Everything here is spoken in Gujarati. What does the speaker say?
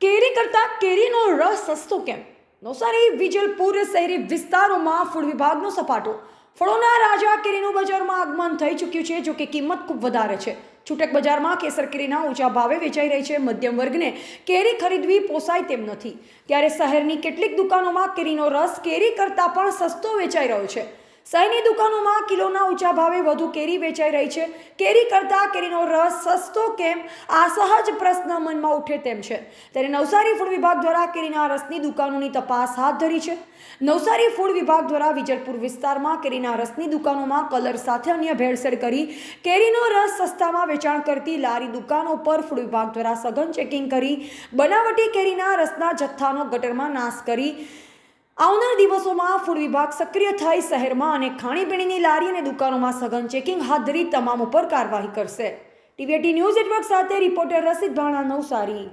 કેરી કરતા કેરીનો રસ સસ્તો કેમ? નવસારી, વિજલપુર શહેરી વિસ્તારોમાં ફૂડ વિભાગનો સપાટો. ફળોના રાજા કેરીનું બજારમાં આગમન થઈ ચૂક્યું છે, જોકે કિંમત ખૂબ વધારે છે. છૂટક બજારમાં કેસર કેરીના ઊંચા ભાવે વેચાઈ રહી છે. મધ્યમ વર્ગને કેરી ખરીદવી પોસાય તેમ નથી. ત્યારે શહેરની કેટલીક દુકાનોમાં કેરીનો રસ કેરી કરતાં પણ સસ્તો વેચાઈ રહ્યો છે. શહેરની દુકાનોમાં કિલોના ઊંચા ભાવે વધુ કેરી વેચાઈ રહી છે. કેરી કરતાં કેરીનો રસ સસ્તો કેમ? આ સહજ પ્રશ્ન મનમાં ઉઠે તેમ છે. ત્યારે નવસારી ફૂડ વિભાગ દ્વારા કેરીના રસની દુકાનોની તપાસ હાથ ધરી છે. નવસારી ફૂડ વિભાગ દ્વારા વિજલપુર વિસ્તારમાં કેરીના રસની દુકાનોમાં કલર સાથે અન્ય ભેળસેળ કરી કેરીનો રસ સસ્તામાં વેચાણ કરતી લારી દુકાનો પર ફૂડ વિભાગ દ્વારા સઘન ચેકિંગ કરી, બનાવટી કેરીના રસના જથ્થાનો ગટરમાં નાશ કરી આવનાર દિવસોમાં ફૂડ વિભાગ સક્રિય થઈ શહેરમાં અને ખાણીપીણીની લારી અને દુકાનોમાં સઘન ચેકિંગ હાથ ધરી તમામ ઉપર કાર્યવાહી કરશે. ટીવીટી ન્યૂઝ નેટવર્ક સાથે રિપોર્ટર રસિદ ભાણા નવસારી